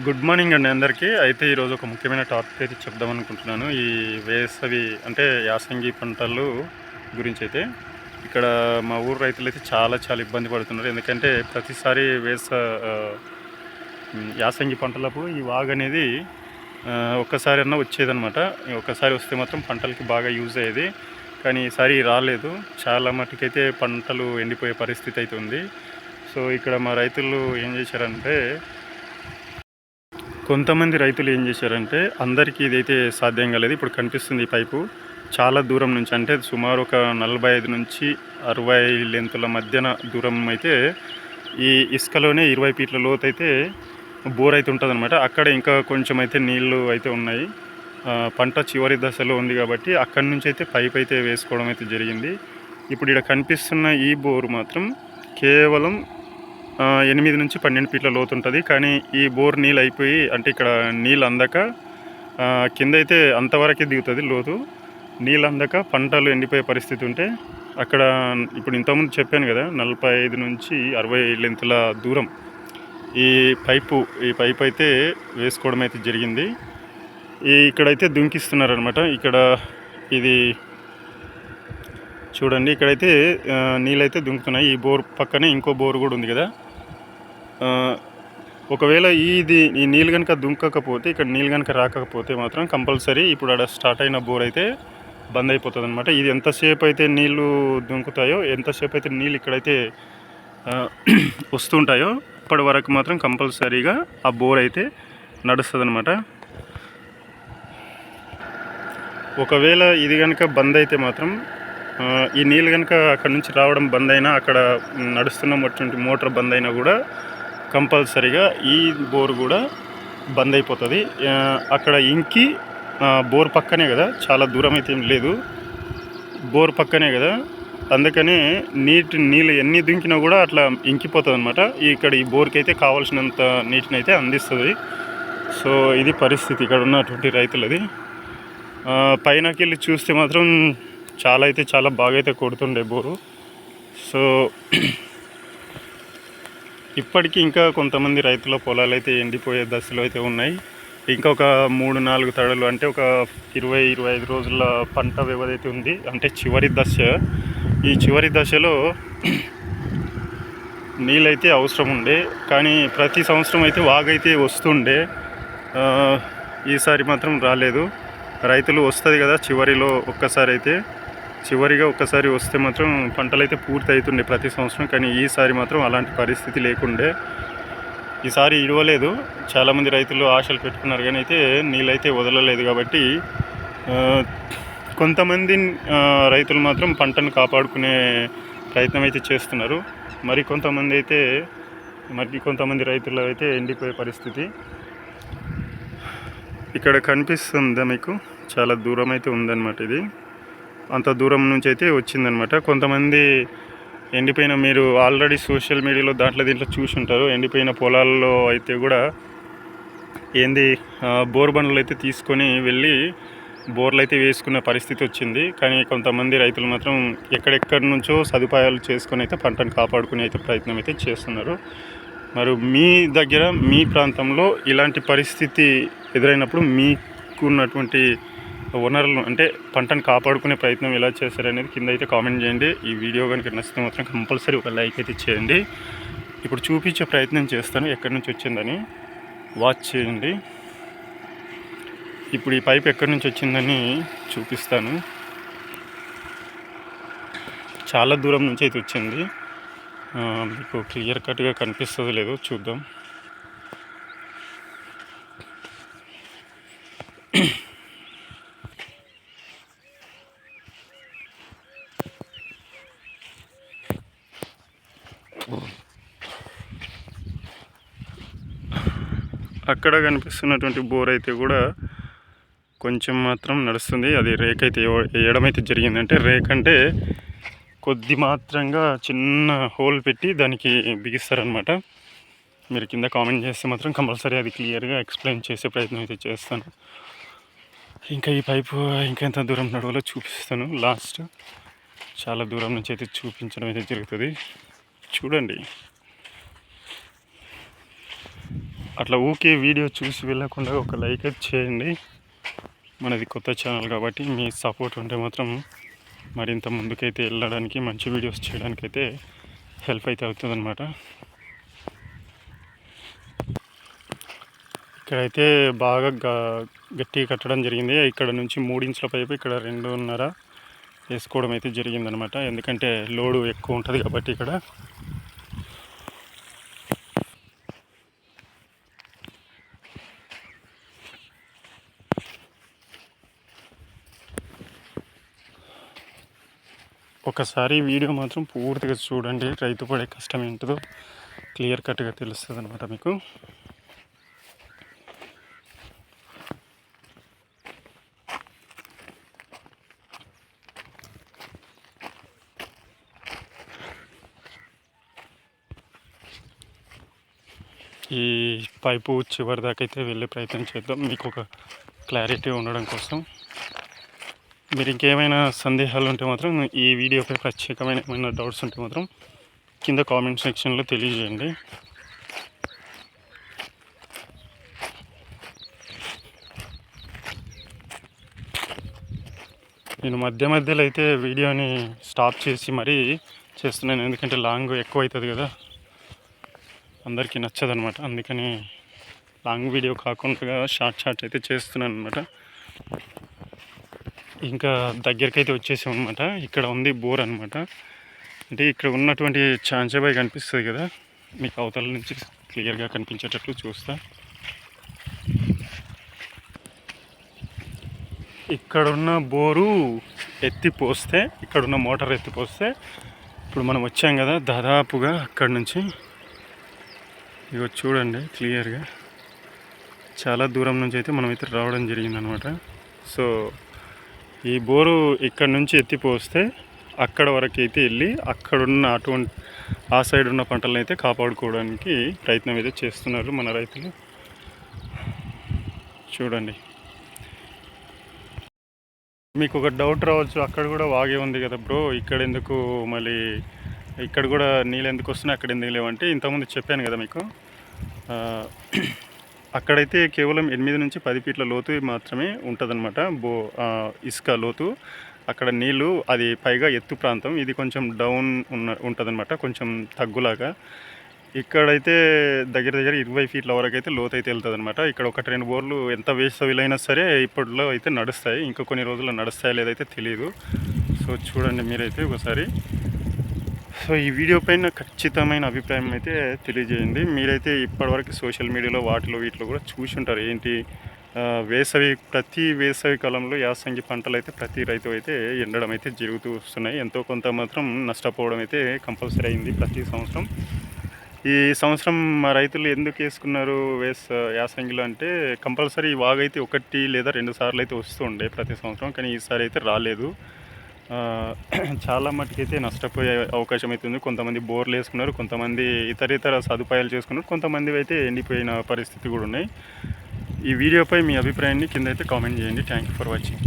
Good morning అండి అందరికీ. అయితే ఈరోజు ఒక ముఖ్యమైన టాపిక్ అయితే చెప్దాం అనుకుంటున్నాను. ఈ వేసవి అంటే యాసంగి పంటలు గురించి అయితే ఇక్కడ మా ఊరు రైతులు అయితే చాలా చాలా ఇబ్బంది పడుతున్నారు. ఎందుకంటే ప్రతిసారి వేస యాసంగి పంటలప్పుడు ఈ వాగ్ అనేది ఒక్కసారి అన్నా వచ్చేదనమాట ఒక్కసారి వస్తే మాత్రం పంటలకి బాగా యూజ్ అయ్యేది. కానీ ఈసారి రాలేదు. చాలా మట్టుకైతే పంటలు ఎండిపోయే పరిస్థితి అయితే ఉంది. సో ఇక్కడ మా రైతులు ఏం చేశారంటే కొంతమంది రైతులు ఏం చేశారంటే అందరికీ ఇదైతే సాధ్యం కాలేదు. ఇప్పుడు కనిపిస్తుంది ఈ పైపు. చాలా దూరం నుంచి అంటే సుమారు ఒక నలభై ఐదు నుంచి అరవై లెంతుల మధ్యన దూరం అయితే ఈ ఇసుకలోనే ఇరవై ఫీట్ల లోతు అయితే బోర్ అయితే ఉంటుంది అనమాట అక్కడ ఇంకా కొంచెం అయితే నీళ్ళు అయితే ఉన్నాయి. పంట చివరి దశలో ఉంది కాబట్టి అక్కడి నుంచి అయితే పైప్ అయితే వేసుకోవడం అయితే జరిగింది. ఇప్పుడు ఇక్కడ కనిపిస్తున్న ఈ బోరు మాత్రం కేవలం ఎనిమిది నుంచి పన్నెండు ఫీట్ల లోతు ఉంటుంది. కానీ ఈ బోర్ నీళ్ళు అయిపోయి అంటే ఇక్కడ నీళ్ళు అందక కింద అయితే అంతవరకే దిగుతుంది లోతు. నీళ్ళు అందక పంటలు ఎండిపోయే పరిస్థితి ఉంటే అక్కడ ఇప్పుడు ఇంతకుముందు చెప్పాను కదా నలభై ఐదు నుంచి అరవై లెంతుల దూరం ఈ పైపు ఈ పైప్ అయితే వేసుకోవడం అయితే జరిగింది. ఈ ఇక్కడైతే దుంకిస్తున్నారు అనమాట ఇక్కడ ఇది చూడండి ఇక్కడైతే నీళ్ళైతే దుంకుతున్నాయి. ఈ బోర్ పక్కనే ఇంకో బోర్ కూడా ఉంది కదా. ఒకవేళ ఇది ఈ నీళ్ళు కనుక దుంకకపోతే ఇక్కడ నీళ్ళు కనుక రాకపోతే మాత్రం కంపల్సరీ ఇప్పుడు అక్కడ స్టార్ట్ అయిన బోర్ అయితే బంద్ అయిపోతుంది అనమాట ఇది ఎంతసేపు అయితే నీళ్ళు దుంకుతాయో ఎంతసేపు అయితే నీళ్ళు ఇక్కడైతే వస్తుంటాయో అప్పటి వరకు మాత్రం కంపల్సరీగా ఆ బోర్ అయితే నడుస్తుంది అనమాట ఒకవేళ ఇది కనుక బంద్ అయితే మాత్రం ఈ నీళ్ళు కనుక అక్కడ నుంచి రావడం బంద్ అయినా అక్కడ నడుస్తున్నటువంటి మోటార్ బంద్ అయినా కూడా కంపల్సరీగా ఈ బోర్ కూడా బంద్ అయిపోతుంది. అక్కడ ఇంకి బోర్ పక్కనే కదా చాలా దూరం అయితే ఏం లేదు. బోర్ పక్కనే కదా. అందుకనే నీటి నీళ్ళు ఎన్ని దుంకినా కూడా అట్లా ఇంకిపోతుంది అనమాట ఇక్కడ ఈ బోర్కి అయితే కావాల్సినంత నీటిని అయితే అందిస్తుంది. సో ఇది పరిస్థితి. ఇక్కడ ఉన్నటువంటి రైతులది. పైనకెళ్ళి పైనకి వెళ్ళి చూస్తే మాత్రం చాలా అయితే చాలా బాగా అయితే కొడుతుండే బోరు. సో ఇప్పటికీ ఇంకా కొంతమంది రైతుల పొలాలు అయితే ఎండిపోయే దశలో అయితే ఉన్నాయి. ఇంకా ఒక మూడు నాలుగు తడలు అంటే ఒక ఇరవై ఇరవై ఐదు రోజుల పంట వ్యవధి ఉంది. అంటే చివరి దశ. ఈ చివరి దశలో నీళ్ళైతే అవసరం ఉండే. కానీ ప్రతి సంవత్సరం అయితే వాగైతే వస్తుండే. ఈసారి మాత్రం రాలేదు. రైతులు వస్తుంది కదా చివరిలో ఒక్కసారి అయితే. చివరిగా ఒక్కసారి వస్తే మాత్రం పంటలు అయితే పూర్తి అవుతుండే ప్రతి సంవత్సరం కానీ ఈసారి మాత్రం అలాంటి పరిస్థితి లేకుండే. ఈసారి ఇడవలేదు. చాలామంది రైతులు ఆశలు పెట్టుకున్నారు కానీ అయితే నీళ్ళైతే వదలలేదు కాబట్టి కొంతమంది రైతులు మాత్రం పంటను కాపాడుకునే ప్రయత్నం అయితే చేస్తున్నారు. మరి కొంతమంది అయితే మరి కొంతమంది రైతులు అయితే ఎండిపోయే పరిస్థితి. ఇక్కడ కనిపిస్తుందా మీకు? చాలా దూరం అయితే ఉందన్నమాట ఇది. అంత దూరం నుంచి అయితే వచ్చిందనమాట. కొంతమంది ఎండిపోయిన మీరు ఆల్రెడీ సోషల్ మీడియాలో దాంట్లో దీంట్లో చూసి ఉంటారు ఎండిపోయిన పొలాల్లో అయితే కూడా ఏంది బోర్ బండ్లు అయితే తీసుకొని వెళ్ళి బోర్లు అయితే వేసుకునే పరిస్థితి వచ్చింది. కానీ కొంతమంది రైతులు మాత్రం ఎక్కడెక్కడి నుంచో సదుపాయాలు చేసుకొని అయితే పంటను కాపాడుకునే అయితే ప్రయత్నం అయితే చేస్తున్నారు. మరి మీ దగ్గర మీ ప్రాంతంలో ఇలాంటి పరిస్థితి ఎదురైనప్పుడు మీకున్నటువంటి వనరులు అంటే పంటను కాపాడుకునే ప్రయత్నం ఎలా చేస్తారనేది కింద అయితే కామెంట్ చేయండి. ఈ వీడియో కనుక నచ్చితే మాత్రం కంపల్సరీ ఒక లైక్ అయితే చేయండి. ఇప్పుడు చూపించే ప్రయత్నం చేస్తాను. ఎక్కడి నుంచి వచ్చిందని వాచ్ చేయండి. ఇప్పుడు ఈ పైప్ ఎక్కడి నుంచి వచ్చిందని చూపిస్తాను. చాలా దూరం నుంచి అయితే వచ్చింది. మీకు క్లియర్ కట్గా కనిపిస్తుంది లేదో చూద్దాం. అక్కడ కనిపిస్తున్నటువంటి బోర్ అయితే కూడా కొంచెం మాత్రం నడుస్తుంది. అది రేక్ అయితే వేయడం అయితే జరిగిందంటే రేక్ అంటే కొద్ది మాత్రంగా చిన్న హోల్ పెట్టి దానికి బిగిస్తారనమాట మీరు కింద కామెంట్ చేస్తే మాత్రం కంపల్సరీ అది క్లియర్గా ఎక్స్ప్లెయిన్ చేసే ప్రయత్నం అయితే చేస్తాను. ఇంకా ఈ పైపు ఇంకా ఎంత దూరం నడవలో చూపిస్తాను. లాస్ట్ చాలా దూరం నుంచి అయితే చూపించడం అయితే జరుగుతుంది. చూడండి. అట్లా ఊకే వీడియో చూసి వెళ్ళకుండా ఒక లైక్ అయితే చేయండి. మనది కొత్త ఛానల్ కాబట్టి మీ సపోర్ట్ ఉంటే మాత్రం మరింత ముందుకైతే వెళ్ళడానికి మంచి వీడియోస్ చేయడానికి అయితే హెల్ప్ అయితే అవుతుందన్నమాట. ఇక్కడైతే బాగా గ- గట్టిగా కట్టడం జరిగింది. ఇక్కడ నుంచి మూడించుల పైపు ఇక్కడ రెండున్నర వేసుకోవడం అయితే జరిగిందనమాట ఎందుకంటే లోడు ఎక్కువ ఉంటుంది కాబట్టి ఇక్కడ. ఒకసారి వీడియో మాత్రం పూర్తిగా చూడండి. రైతు పడే కష్టం ఏంటిదో క్లియర్ కట్గా తెలుస్తుంది అనమాట మీకు. ఈ పైపు చివరి దాకా అయితే వెళ్ళే ప్రయత్నం చేద్దాం. మీకు ఒక క్లారిటీ ఉండడం కోసం. మీరు ఇంకేమైనా సందేహాలు ఉంటే మాత్రం ఈ వీడియోపై ప్రత్యేకమైన ఏమైనా డౌట్స్ ఉంటే మాత్రం కింద కామెంట్ సెక్షన్లో తెలియజేయండి. నేను మధ్య మధ్యలో అయితే వీడియోని స్టాప్ చేసి మరీ చేస్తున్నాను. ఎందుకంటే లాంగ్ ఎక్కువ అవుతుంది కదా. అందరికీ నచ్చదనమాట. అందుకని లాంగ్ వీడియో కాకుండా షార్ట్ షార్ట్ అయితే చేస్తున్నాను అనమాట ఇంకా దగ్గరికి అయితే వచ్చేసాం అనమాట ఇక్కడ ఉంది బోర్ అనమాట అంటే ఇక్కడ ఉన్నటువంటి చాంచాబాయ్ కనిపిస్తుంది కదా. మీకు అవతల నుంచి క్లియర్గా కనిపించేటట్లు చూస్తా. ఇక్కడ ఉన్న బోరు ఎత్తిపోస్తే ఇక్కడున్న మోటార్ ఎత్తిపోస్తే ఇప్పుడు మనం వచ్చాం కదా దాదాపుగా అక్కడ నుంచి. ఇగో చూడండి క్లియర్గా. చాలా దూరం నుంచి అయితే మనం అయితే రావడం జరిగిందనమాట సో ఈ బోరు ఇక్కడ నుంచి ఎత్తిపోస్తే అక్కడ వరకు అయితే వెళ్ళి అక్కడున్న అటువంటి ఆ సైడ్ ఉన్న పంటలను అయితే కాపాడుకోవడానికి ప్రయత్నం అయితే చేస్తున్నారు మన రైతులు. చూడండి. మీకు ఒక డౌట్ రావచ్చు అక్కడ కూడా వాగే ఉంది కదా బ్రో ఇక్కడ ఎందుకు మళ్ళీ ఇక్కడ కూడా నీళ్ళు ఎందుకు వస్తున్నాయి అక్కడ ఎందుకు లేవంటే ఇంతకుముందు చెప్పాను కదా మీకు. అక్కడైతే కేవలం ఎనిమిది నుంచి పది ఫీట్ల లోతు మాత్రమే ఉంటుందన్నమాట. బో ఇసుక లోతు. అక్కడ నీళ్ళు అది పైగా ఎత్తు ప్రాంతం. ఇది కొంచెం డౌన్ ఉన్న ఉంటుందన్నమాట. కొంచెం తగ్గులాగా. ఇక్కడైతే దగ్గర దగ్గర ఇరవై ఫీట్ల వరకు అయితే లోతు అయితే వెళ్తుంది అనమాట ఇక్కడ ఒకటి రెండు బోర్లు ఎంత వేసవిలైనా సరే ఇప్పట్లో అయితే నడుస్తాయి. ఇంకా కొన్ని రోజుల్లో నడుస్తాయో లేదైతే తెలియదు సో చూడండి మీరైతే ఒకసారి. సో ఈ వీడియో పైన ఖచ్చితమైన అభిప్రాయం అయితే తెలియజేయండి. మీరైతే ఇప్పటివరకు సోషల్ మీడియాలో వాటిలో వీటిలో కూడా చూసి ఉంటారు. ఏంటి? వేసవి ప్రతి వేసవి కాలంలో యాసంగి పంటలు అయితే ప్రతి రైతు అయితే ఎండడం అయితే జరుగుతూ వస్తున్నాయి. ఎంతో కొంత మాత్రం నష్టపోవడం అయితే కంపల్సరీ అయింది ప్రతి సంవత్సరం. ఈ సంవత్సరం మా రైతులు ఎందుకు వేసుకున్నారు వేస్ యాసంగిలో అంటే కంపల్సరీ వాగైతే ఒకటి లేదా రెండు సార్లు అయితే వస్తూ ఉండే ప్రతి సంవత్సరం. కానీ ఈసారి అయితే రాలేదు. చాలా మటుకైతే నష్టపోయే అవకాశం అయితే ఉంది కొంతమంది బోర్లు వేసుకున్నారు కొంతమంది ఇతర ఇతర సదుపాయాలు చేసుకున్నారు కొంతమంది అయితే ఎండిపోయిన పరిస్థితి కూడా ఉన్నాయి. ఈ వీడియోపై మీ అభిప్రాయాన్ని కింద అయితే కామెంట్ చేయండి. Thank you for watching